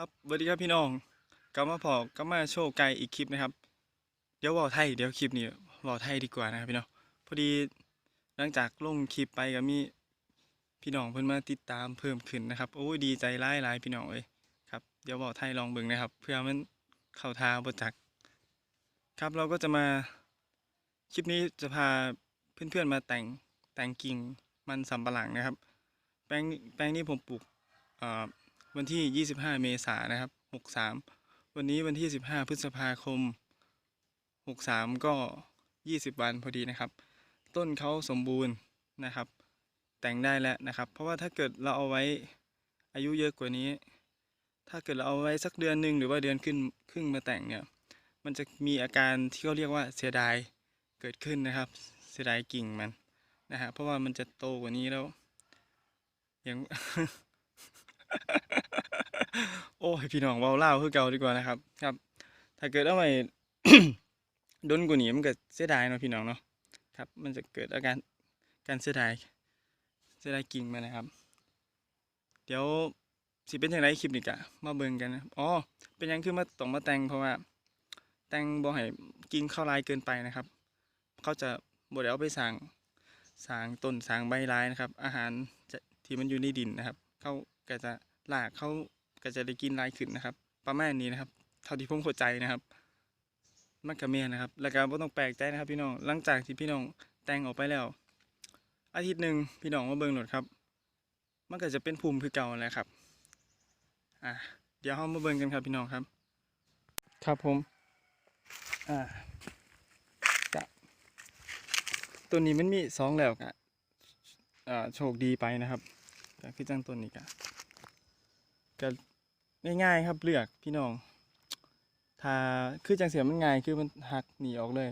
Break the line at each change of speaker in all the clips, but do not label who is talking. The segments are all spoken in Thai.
ครับสวัสดีครับพี่น้องกลับมาพอก็มาโชว์ไกลอีกคลิปนะครับ เดี๋ยวเว่าไทยเดี๋ยวคลิปนี้เว่าไทยดีกว่านะครับพี่น้องพอดีหลังจากลงคลิปไปก็มีพี่น้องเพิ่นมาติดตามเพิ่มขึ้นนะครับโอ้ยดีใจร้ายหลายพี่น้องเอ้ยครับเดี๋ยวเว่าไทยลองเบิ่งนะครับ เพื่อมันเข้าทาบจัก ครับเราก็จะมาคลิปนี้จะพาเพื่อนๆมาแต่งแต่งกิ่งมันสำปะหลังนะครับ แปลงแปลงนี้ผมปลูกอ่อ วันที่ 25 เมษายนนะครับ 63 วันนี้วันที่ 15 พฤษภาคม 63 ก็ 20 วันพอดีนะครับ ต้นเขาสมบูรณ์นะครับ แต่งได้แล้วนะครับ เพราะว่าถ้าเกิดเราเอาไว้อายุเยอะกว่านี้ ถ้าเกิดเราเอาไว้สักเดือนหนึ่งหรือว่าเดือนขึ้นครึ่งมาแต่งเนี่ย มันจะมีอาการที่เขาเรียกว่าเสียดายเกิดขึ้นนะครับ เสียดายกิ่งมันนะฮะ เพราะว่ามันจะโตกว่านี้แล้วอยัง โอ้ยพี่น้องเว้าเล่าคือเก่าดีกว่านะครับ ครับ ถ้าเกิดเอาไว้ดนกว่านี้มันก็เสียดายเนาะพี่น้องเนาะครับ มันจะเกิดอาการการเสียดายเสียดายกิ่งมานะครับ เดี๋ยวสิเป็นอย่างไรคลิปนี้กะมาเบิ่งกันนะอ๋อเป็นยังคือมาต้องมาแต่งเพราะว่า แต่งบ่ให้กิ่งเข้าลายเกินไปนะครับ เขาจะบ่ได้เอาไปสางสางต้นสางใบลายนะครับ อาหารจะที่มันอยู่ในดินนะครับ เขา ก็จะหลากเขาก็จะได้กินลายขึ้นนะครับ ประมาณนี้นะครับ เท่าที่ผมเข้าใจนะครับมันก็แม่นนะครับ แล้วก็บ่ต้องแปลกใจนะครับ พี่น้องหลังจากที่พี่น้องแต่งออกไปแล้ว อาทิตย์หนึ่งพี่น้องมาเบิ่งหนดครับ มันก็จะเป็นภูมิคือเก่าแหละครับอะเดี๋ยวเรามาเบิ่งกันครับพี่น้องครับ ครับผมอ่าจะตัวนี้มันมีสองแล้วกะอ่าโชคดีไปนะครับก็คือจังตัวนี้กะ ก็ง่ายๆครับเลือกพี่น้องถ้าคือจังเสียมันง่ายคือมันหักหนีออกเลย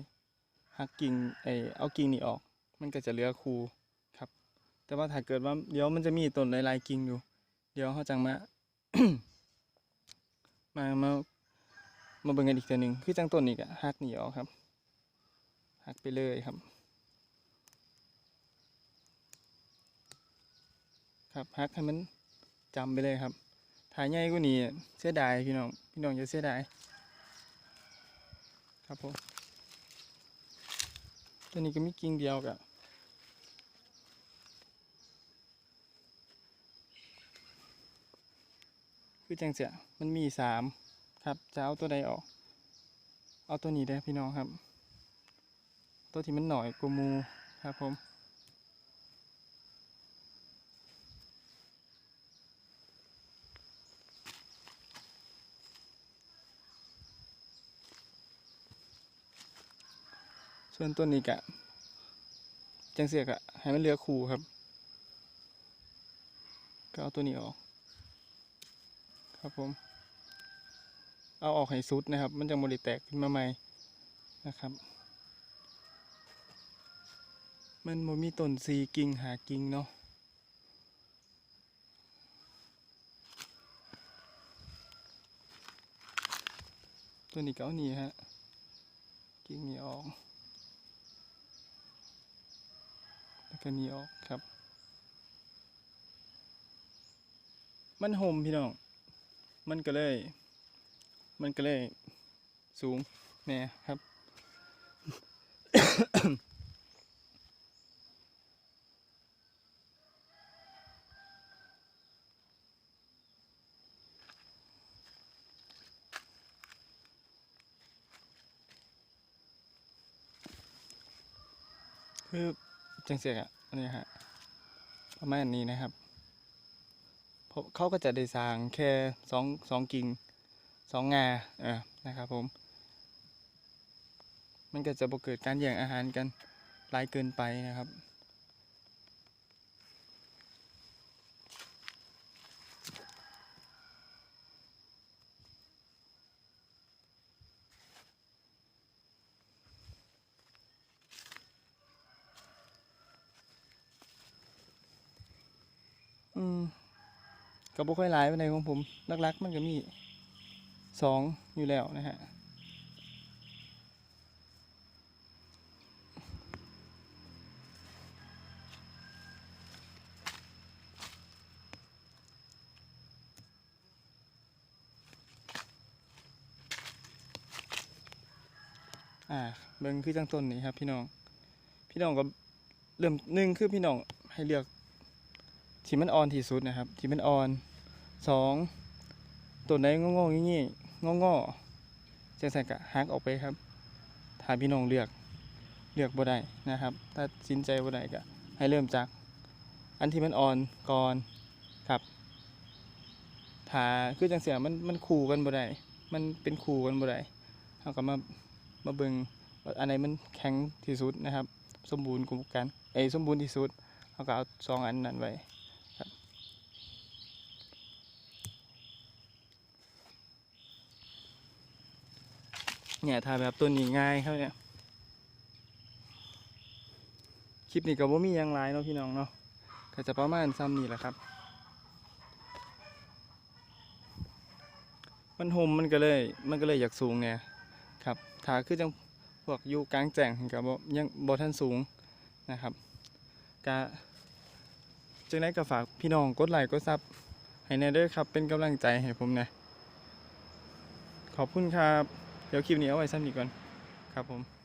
หักกิ่งไอเอากิ่งหนีออก มันก็จะเหลือคูครับ แต่ว่าถ้าเกิดว่าเดี๋ยวมันจะมีต้นลายๆกิ่งอยู่ เดี๋ยวเขาจังมามามามาเบิ่งกันอีกตัวหนึ่งคือจังต้นนี้ก็หักหนีออกครับหักไปเลยครับ ครับหักให้มันจำไปเลยครับ ถ่ายใหญ่กว่านี้เสียดายพี่น้อง พี่น้องจะเสียดาย ครับผมตัวนี้ก็มีกิ่งเดียวกับคือจังเสียมันมีสามครับจะเอาตัวใดออก เอาตัวนี้ได้พี่น้องครับ ตัวที่มันหน่อยกว่าหมูครับผม ส่วนตัวนี้กะจังเสียกะให้มันเหลือคู่ครับ ก็เอาตัวนี้ออก ครับผม เอาออกให้สุดนะครับ มันจะโมดแตกขึ้นมาใหม่นะครับ มันโมมีต้นซีกิ่งหากิ่งเนาะตัวนี้ก็เอานี่ฮะกิ่งนี้ออก แล้วก็นี้ออกครับ มันห่มพี่น้อง มันก็เลย มันก็เลยสูงแน่ครับ คือ จังเสียกอะอันนี่ฮะประมาณนี้นะครับเขาก็จะได้สางแค่สองสองกิ่งสองงาเออนะครับผม มันก็จะบเกิดการแย่งอาหารกันหลายเกินไปนะครับ อืมก็บ่ค่อยหลายไปในของผมลักลักมันก็มีสองอยู่แล้วนะฮะอ่าเบิ่งคือจังต้นนี้ครับ พี่น้อง พี่น้องก็เริ่มหนึ่งคือพี่น้องให้เลือก ที่มันอ่อนที่สุดนะครับที่มันอ่อนสองต้นไหนงงๆงี้ๆงอๆจังซั่ก็หักออกไปครับถ้าพี่น้องเลือกเลือกบ่ได้นะครับ ถ้าสินใจบ่ได้ก็ให้เริ่มจากอันที่มันอ่อนก่อนครับถ้าคือจังเสียมันมันคู่กันบ่ได้มันเป็นคู่กันบ่ได้เฮาก็มามาเบิ่งว่าอันไหนมันแข็งที่สุดนะครับ สมบูรณ์กว่ากันเอ้สมบูรณ์ที่สุดเฮาก็เอาสองอันนั้นไว้ครับ เนี่ยถ้าแบบตัวนี้ง่ายครับเนี่ยคลิปนี้ก็บ่มียังหลายเนาะพี่น้องเนาะก็จะประมาณซ้ำนี่แหละครับ มันห่มมันก็เลยมันก็เลยอยากสูงเนี่ยครับถ้าคือจังพวกอยู่กลางแจ้งกับบ่ยังบ่ทันสูงนะครับกะจังได้ก็ฝากพี่น้องกดไลค์กดซับให้แน่เด้อครับ เป็นกำลังใจให้ผมนะขอบคุณครับ เดี๋ยวคลิปนี้เอาไว้ซ้ำนี้ก่อนครับผม